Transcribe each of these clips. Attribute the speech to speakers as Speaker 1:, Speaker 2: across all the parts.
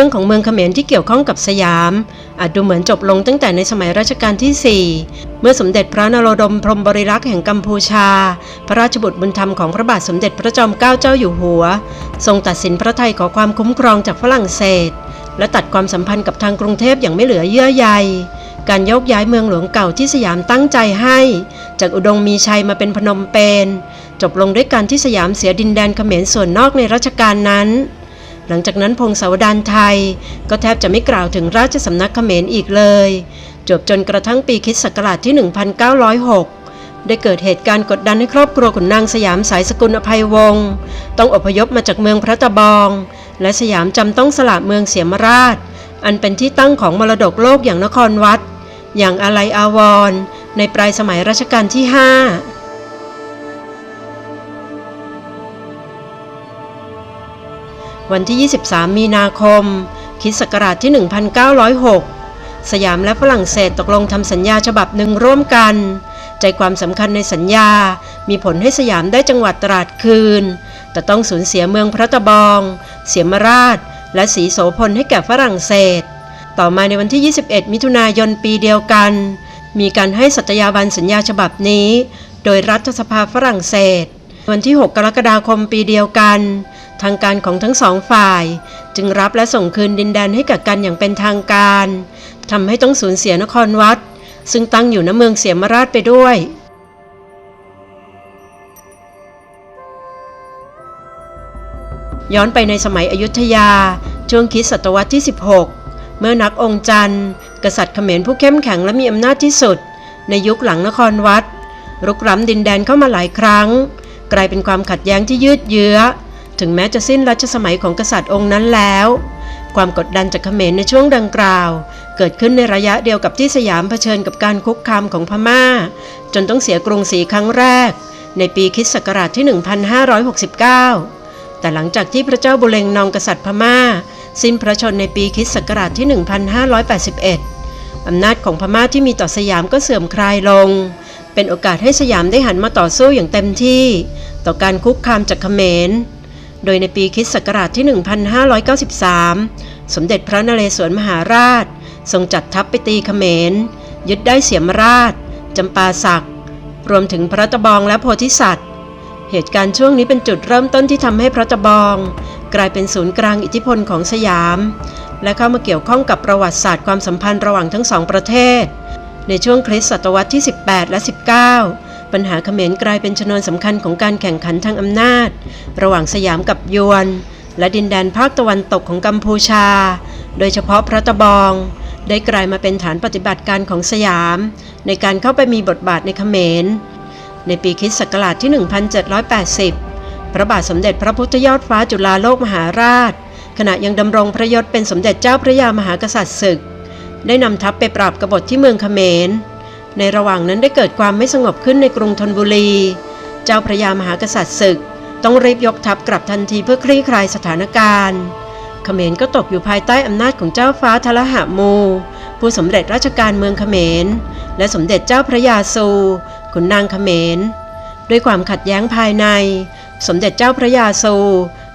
Speaker 1: รื่องของเมืองเขมรที่เกี่ยวข้องกับสยาม อาจดูเหมือนจบลงตั้งแต่ในสมัยรัชกาลที่ 4 เมื่อสมเด็จพระนโรดมพรหมบริรักษ์แห่งกัมพูชา พระราชบุตรบุญธรรมของพระบาทสมเด็จพระจอมเกล้าเจ้าอยู่หัว ทรงตัดสินพระไทยขอความคุ้มครองจากฝรั่งเศส และตัดความสัมพันธ์กับทางกรุงเทพอย่างไม่เหลือเยื่อใยการยกย้ายเมืองหลวงเก่าที่สยามตั้งใจให้ จากอุดงมีชัยมาเป็นพนมเปญจบลงด้วยการที่สยามเสียดินแดนเขมรส่วนนอกในรัชกาลนั้น หลังจากนั้นพงศาวดารไทย ก็แทบจะไม่กล่าวถึงราชสำนักเขมรอีกเลย จบจนกระทั่งปีคิศักราชที่ 1906 ได้เกิดเหตุการณ์กดดันให้ครอบครัวขุนนางสยามสายสกุลอภัยวงศ์ต้องอพยพมาจากเมืองพระตะบอง และสยามจำต้องสละเมืองเสียมราช อันเป็นที่ตั้งของมรดกโลกอย่างนครวัด อย่างอาลัยอาวรในปลายสมัยรัชกาลที่ 5 วันที่ 23 มีนาคมคิศักราชที่ 1906 สยามและฝรั่งเศสตกลงทำสัญญาฉบับหนึ่งร่วมกัน ใจความสำคัญในสัญญา มีผลให้สยามได้จังหวัดตราดคืน แต่ต้องสูญเสียเมืองพระตะบอง เสียมราช และสีโสพลให้แก่ฝรั่งเศส ต่อมาในวันที่ 21 มิถุนายนปีเดียวกัน มีการให้สัตยาบันสัญญาฉบับนี้ โดยรัฐสภาฝรั่งเศส วันที่ 6 กรกฎาคมปีเดียวกัน ทางการของทั้งสองฝ่าย จึงรับและส่งคืนดินแดนให้กับกันอย่างเป็นทางการทำให้ต้องสูญเสียนครวัด ซึ่งตั้งอยู่ณเมืองเสียมราชไปด้วยย้อนไปในสมัยอยุธยา ช่วงคริสตศตวรรษที่ 16 เมื่อนักองค์จันทร์ กษัตริย์เขมรผู้เข้มแข็งและมีอำนาจที่สุด ในยุคหลังนครวัดรุกร้ำดินแดนเข้ามาหลายครั้ง กลายเป็นความขัดแย้งที่ยืดเยื้อ ถึงแม้จะสิ้นรัชสมัยของกษัตริย์องค์นั้นแล้ว ความกดดันจากเขมรในช่วงดังกล่าว เกิดขึ้นในระยะเดียวกับที่สยามเผชิญกับการคุกคามของพม่า จนต้องเสียกรุงศรีครั้งแรก ในปีคริสต์ศักราชที่ 1569 แต่หลังจากที่พระเจ้าบุเรงนองกษัตริย์พม่า สิ้นพระชนในปีคริสต์ศักราชที่ 1581 อำนาจของพม่าที่มีต่อสยามก็เสื่อมคลายลงเป็นโอกาสให้สยามได้หันมาต่อสู้อย่างเต็มที่ ต่อการคุกคามจากเขมร โดยในปีคริสต์ศักราชที่ 1593 สมเด็จพระนเรศวรมหาราช ทรงจัดทัพไปตีเขมร ยึดได้เสียมราชจำปาสัก รวมถึงพระตะบองและโพธิสัตว์ เหตุการณ์ช่วงนี้เป็นจุดเริ่มต้นที่ทำให้พระตะบอง กลายเป็นศูนย์กลางอิทธิพลของสยาม และเข้ามาเกี่ยวข้องกับประวัติศาสตร์ความสัมพันธ์ระหว่างทั้งสองประเทศ ในช่วงคริสตศตวรรษที่ 18 และ 19 ปัญหาเขมรกลายเป็นชนวนสำคัญของการแข่งขันทางอำนาจ ระหว่างสยามกับยวน และดินแดนภาคตะวันตกของกัมพูชา โดยเฉพาะพระตะบอง ได้กลายมาเป็นฐานปฏิบัติการของสยาม ในการเข้าไปมีบทบาทในเขมร ในปีคิสศักราชที่ 1780 พระบาทสมเด็จพระพุทธยอดฟ้าจุฬาโลกมหาราช ขณะยังดำรงพระยศเป็นสมเด็จเจ้าพระยามหากษัตริย์ศึก ได้นำทัพไปปราบกบฏที่เมืองเขมร ในระหว่างนั้นได้เกิดความไม่สงบขึ้นในกรุงธนบุรี เจ้าพระยามหากษัตริย์ศึก ต้องรีบยกทัพกลับทันทีเพื่อคลี่คลายสถานการณ์เขมรก็ตกอยู่ภายใต้อำนาจของเจ้าฟ้าทลหะมู ผู้สำเร็จราชการเมืองเขมร และสมเด็จเจ้าพระยาซูขุนนางเขมร ด้วยความขัดแย้งภายใน สมเด็จเจ้าพระยาซู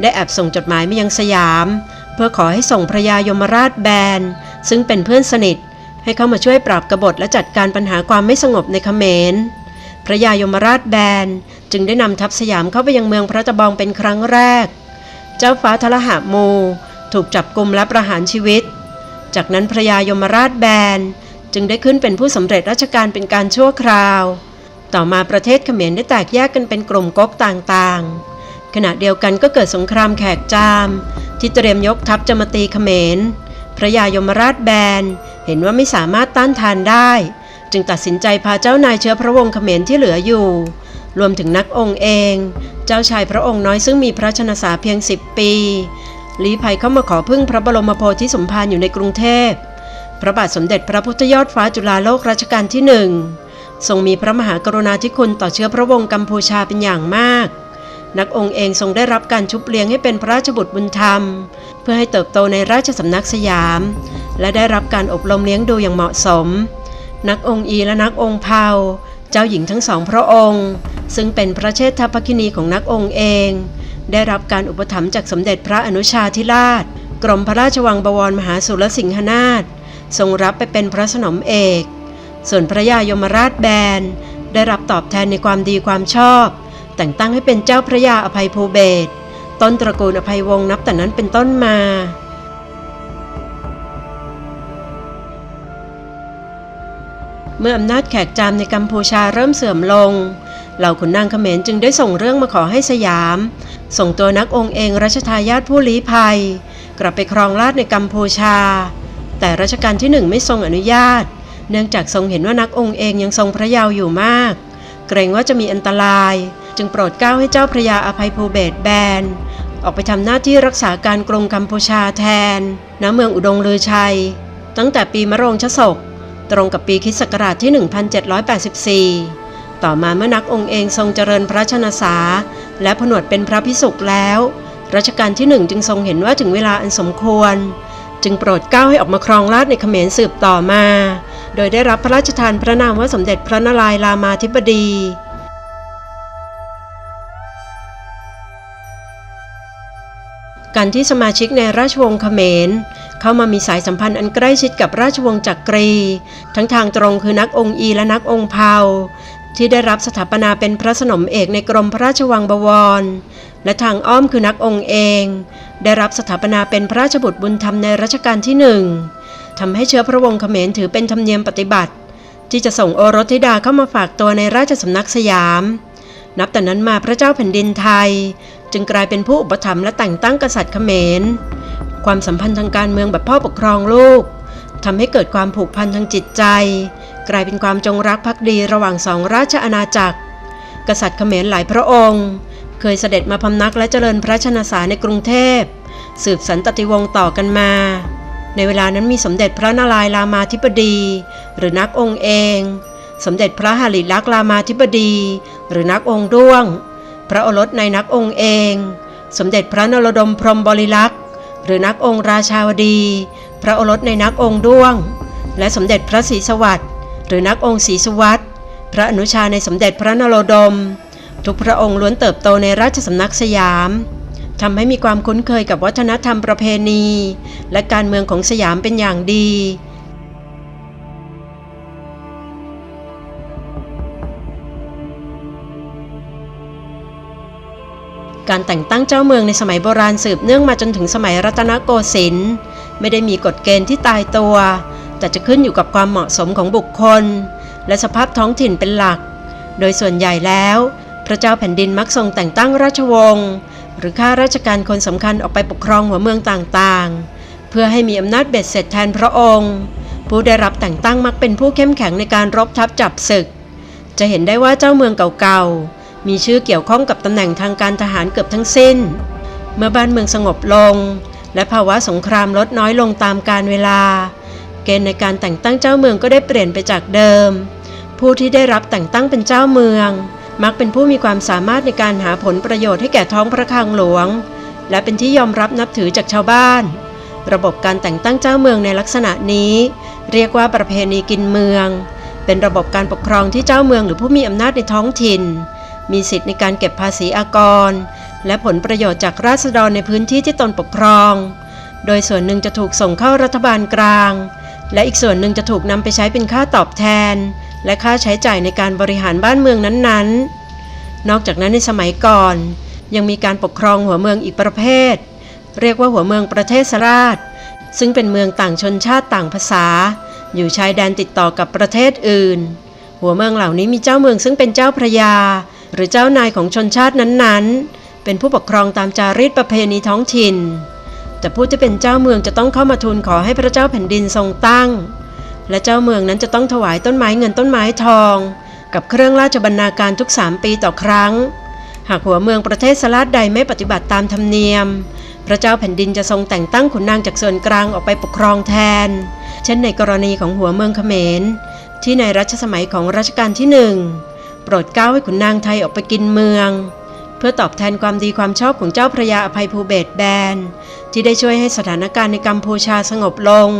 Speaker 1: ได้แอบส่งจดหมายมายังสยาม เพื่อขอให้ส่งพระยายมราชแบน ซึ่งเป็นเพื่อนสนิท ให้เข้ามาช่วยปราบกบฏและจัดการปัญหาความไม่สงบในเขมร พระยายมราชแบนจึงได้นำทัพสยามเข้าไปยังเมืองพระตะบองเป็นครั้งแรก เจ้าฟ้าทลหะมู ถูกจับกลุมและประหารชีวิต จากนั้นพระยายมราชแบนจึงได้ขึ้นเป็นผู้สำเร็จราชการเป็นการชั่วคราว ต่อมาประเทศเขมรได้แตกแยกกันเป็นกลุ่มก๊กต่างๆ ขณะเดียวกันก็เกิดสงครามแขกจาม ที่เตรียมยกทัพจะมาตีเขมร พระยายมราชแบน เห็นว่าไม่สามารถต้านทานได้ จึงตัดสินใจพาเจ้านายเชื้อพระวงศ์เขมรที่เหลืออยู่ รวมถึงนักองค์เอง เจ้าชายพระองค์น้อยซึ่งมีพระชนสาเพียงสิบปีลี้ภัยเข้ามาขอพึ่งพระบรมโพธิสมภารอยู่ในกรุงเทพ พระบาทสมเด็จพระพุทธยอดฟ้าจุฬาโลกรัชกาลที่หนึ่งทรงมีพระมหากรุณาธิคุณต่อเชื้อพระวงศ์กัมพูชาเป็นอย่างมาก นักองค์เองทรงได้รับการชุบเลี้ยงให้เป็นพระราชบุตรบุญธรรม เพื่อให้เติบโตในราชสำนักสยาม และได้รับการอบรมเลี้ยงดูอย่างเหมาะสม นักองค์อีและนักองค์เผาเจ้าหญิงทั้งสองพระองค์ ซึ่งเป็นพระเชษฐภคินีของนักองค์เอง ได้รับการอุปถัมภ์จากสมเด็จพระอนุชาธิราช กรมพระราชวังบวรมหาสุรสิงหนาถทรงรับไปเป็นพระสนมเอก ส่วนพระยายมราชแบน ได้รับตอบแทนในความดีความชอบ แต่งตั้งให้เป็นเจ้าพระยาอภัยภูเบศต้นตระกูลอภัยวงศ์นับแต่นั้นเป็นต้นมา เมื่ออำนาจแขกจามในกัมพูชาเริ่มเสื่อมลง เหล่าขุนนางเขมรจึงได้ส่งเรื่องมาขอให้สยาม ส่งตัวนักองค์เองรัชทายาทผู้ลี้ภัย กลับไปครองราชในกัมพูชา แต่รัชกาลที่หนึ่งไม่ทรงอนุญาต เนื่องจากทรงเห็นว่านักองค์เองยังทรงพระเยาว์อยู่มาก เกรงว่าจะมีอันตราย จึงโปรดเกล้าให้เจ้าพระยาอภัยภูเบศแบน ออกไปทำหน้าที่รักษาการกรงกัมพูชาแทน ณ เมืองอุดงลือชัย ตั้งแต่ปีมะโรงชศก ตรงกับปีคริสต์ศักราชที่ 1784 ต่อมาเมื่อนักองค์เองทรงเจริญพระชนสา และผนวดเป็นพระพิสุกแล้ว รัชกาลที่หนึ่งจึงทรงเห็นว่าถึงเวลาอันสมควร จึงโปรดเกล้าให้ออกมาครองราชในเขมรสืบต่อมา โดยได้รับพระราชทานพระนามว่าสมเด็จพระนารายณ์รามาธิบดี การที่สมาชิกในราชวงศ์เขมร เข้ามามีสายสัมพันธ์อันใกล้ชิดกับราชวงศ์จักรี ทั้งทางตรงคือนักองค์อีและนักองค์เผาที่ได้รับสถาปนาเป็นพระสนมเอกในกรมพระราชวังบวร และทางอ้อมคือนักองค์เอง ได้รับสถาปนาเป็นพระราชบุตรบุญธรรมในรัชกาลที่หนึ่งทำให้เชื้อพระวงศ์เขมรถือเป็นธรรมเนียมปฏิบัติ ที่จะส่งโอรสธิดาเข้ามาฝากตัวในราชสำนักสยาม นับแต่นั้นมาพระเจ้าแผ่นดินไทย จึงกลายเป็นผู้อุปถัมภ์และแต่งตั้งกษัตริย์เขมร ความสัมพันธ์ทางการเมืองแบบพ่อปกครองลูกทำให้เกิดความผูกพันทางจิตใจ กลายเป็นความจงรักภักดีระหว่างสองราชอาณาจักร กษัตริย์เขมรหลายพระองค์ เคยเสด็จมาพำนักและเจริญพระชนสาในกรุงเทพ สืบสันตติวงศ์ต่อกันมา ในเวลานั้นมีสมเด็จพระนารายณ์รามาธิบดี หรือนักองค์เอง สมเด็จพระหฤลักษ์รามาธิบดี หรือนักองค์ด้วง พระโอรสในนักองค์เอง สมเด็จพระนรดมพรหมบริลักษ์ หรือนักองค์ราชาวดี พระโอรสในนักองค์ด้วง และสมเด็จพระศรีสวัสดิ์หรือนักองค์ศรีสุวัตพระอนุชาในสมเด็จพระนโรดม ทุกพระองค์ล้วนเติบโตในราชสำนักสยามทำให้มีความคุ้นเคยกับวัฒนธรรมประเพณี และการเมืองของสยามเป็นอย่างดี การแต่งตั้งเจ้าเมืองในสมัยโบราณสืบเนื่องมาจนถึงสมัยรัตนโกสินทร์ไม่ได้มีกฎเกณฑ์ที่ตายตัว แต่จะขึ้นอยู่กับความเหมาะสมของบุคคล และสภาพท้องถิ่นเป็นหลัก โดยส่วนใหญ่แล้ว พระเจ้าแผ่นดินมักทรงแต่งตั้งราชวงศ์หรือข้าราชการคนสำคัญออกไปปกครองหัวเมืองต่างๆ เพื่อให้มีอำนาจเบ็ดเสร็จแทนพระองค์ ผู้ได้รับแต่งตั้งมักเป็นผู้เข้มแข็งในการรบทับจับศึก จะเห็นได้ว่าเจ้าเมืองเก่าๆ มีชื่อเกี่ยวข้องกับตำแหน่งทางการทหารเกือบทั้งสิ้น เมื่อบ้านเมืองสงบลง และภาวะสงครามลดน้อยลงตามกาลเวลา เกณฑ์ในการแต่งตั้งเจ้าเมืองก็ได้เปลี่ยนไปจากเดิม ผู้ที่ได้รับแต่งตั้งเป็นเจ้าเมือง มักเป็นผู้มีความสามารถในการหาผลประโยชน์ให้แก่ท้องพระคลังหลวง และเป็นที่ยอมรับนับถือจากชาวบ้าน ระบบการแต่งตั้งเจ้าเมืองในลักษณะนี้ เรียกว่าประเพณีกินเมือง เป็นระบบการปกครองที่เจ้าเมืองหรือผู้มีอำนาจในท้องถิ่น มีสิทธิ์ในการเก็บภาษีอากร และผลประโยชน์จากราษฎรในพื้นที่ที่ตนปกครอง โดยส่วนหนึ่งจะถูกส่งเข้ารัฐบาลกลาง และอีกส่วนหนึ่งจะถูกนำไปใช้เป็นค่าตอบแทน และค่าใช้จ่ายในการบริหารบ้านเมืองนั้นๆ นอกจากนั้นในสมัยก่อน ยังมีการปกครองหัวเมืองอีกประเภท เรียกว่าหัวเมืองประเทศสราช ซึ่งเป็นเมืองต่างชนชาติต่างภาษา อยู่ชายแดนติดต่อกับประเทศอื่นหัวเมืองเหล่านี้มีเจ้าเมืองซึ่งเป็นเจ้าพระยา หรือเจ้านายของชนชาตินั้นๆ เป็นผู้ปกครองตามจารีตประเพณีท้องถิ่น แต่ผู้ที่เป็นเจ้าเมืองจะต้องเข้ามาทูลขอให้พระเจ้าแผ่นดินทรงตั้ง และเจ้าเมืองนั้นจะต้องถวายต้นไม้เงินต้นไม้ทอง กับเครื่องราชบรรณาการทุกสามปีต่อครั้ง หากหัวเมืองประเทศสลาดใดไม่ปฏิบัติตามธรรมเนียม พระเจ้าแผ่นดินจะทรงแต่งตั้งขุนนางจากส่วนกลางออกไปปกครองแทน เช่นในกรณีของหัวเมืองเขมรที่ในรัชสมัยของรัชกาลที่หนึ่ง โปรดก้าวให้ขุนนางไทยออกไปกินเมือง เพื่อตอบแทนความดีความชอบของเจ้าพระยาอภัยภูเบศรแบน ที่ได้ช่วยให้สถานการณ์ในกัมพูชาสงบลง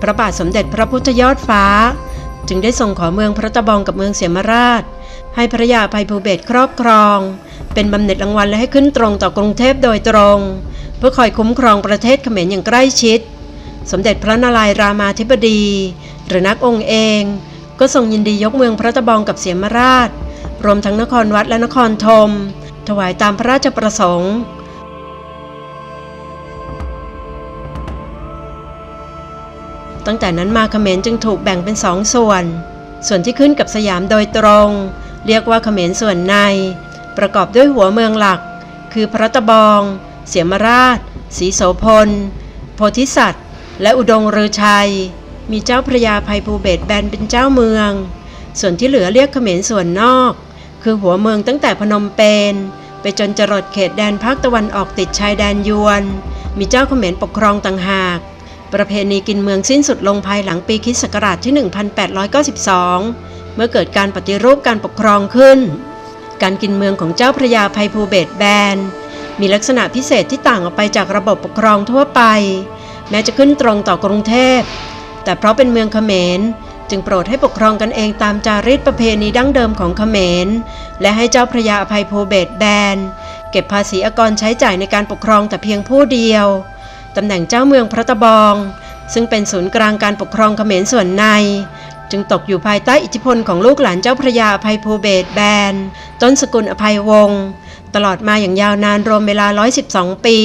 Speaker 1: พระบาทสมเด็จพระพุทธยอดฟ้า จึงได้ส่งขอเมืองพระตะบองกับเมืองเสียมราช ให้พระยาอภัยภูเบศรครอบครอง เป็นบำเหน็จรางวัลและให้ขึ้นตรงต่อกรุงเทพโดยตรง เพื่อคอยคุ้มครองประเทศเขมรอย่างใกล้ชิด สมเด็จพระนารายณ์รามาธิบดี หรือนักองค์เอง ก็ทรงยินดียกเมืองพระตะบองกับเสียมราช รวมทั้งนครวัดและนครธมถวายตามพระราชประสงค์ตั้งแต่นั้นมาเขมรจึงถูกแบ่งเป็นสองส่วน ส่วนที่ขึ้นกับสยามโดยตรง เรียกว่าเขมรส่วนใน ประกอบด้วยหัวเมืองหลัก คือพระตะบอง เสียมราชศรีโสพล โพธิสัตว์ และอุดงฤชัย มีเจ้าพระยาภัยภูเบศแบนเป็นเจ้าเมือง ส่วนที่เหลือเรียกเขมรส่วนนอก คือหัวเมืองตั้งแต่พนมเปญไปจนจรดเขตแดนภาคตะวันออกติดชายแดนยวน มีเจ้าเขมรปกครองต่างหาก ประเพณีกินเมืองสิ้นสุดลงภายหลังปีคิศักราชที่ 1892 เมื่อเกิดการปฏิรูปการปกครองขึ้น การกินเมืองของเจ้าพระยาภัยภูเบศแบนมีลักษณะพิเศษที่ต่างออกไปจากระบบปกครองทั่วไป แม้จะขึ้นตรงต่อกรุงเทพ แต่เพราะเป็นเมืองเขมร จึงโปรดให้ปกครองกันเองตามจารีตประเพณีดั้งเดิมของเขมร และให้เจ้าพระยาอภัยภูเบศแบน เก็บภาษีอากรใช้จ่ายในการปกครองแต่เพียงผู้เดียวตำแหน่งเจ้าเมืองพระตะบอง ซึ่งเป็นศูนย์กลางการปกครองเขมรส่วนใน จึงตกอยู่ภายใต้อิทธิพลของลูกหลานเจ้าพระยาอภัยภูเบศแบน ต้นสกุลอภัยวงศ์ตลอดมาอย่างยาวนานรวมเวลา 112 ปี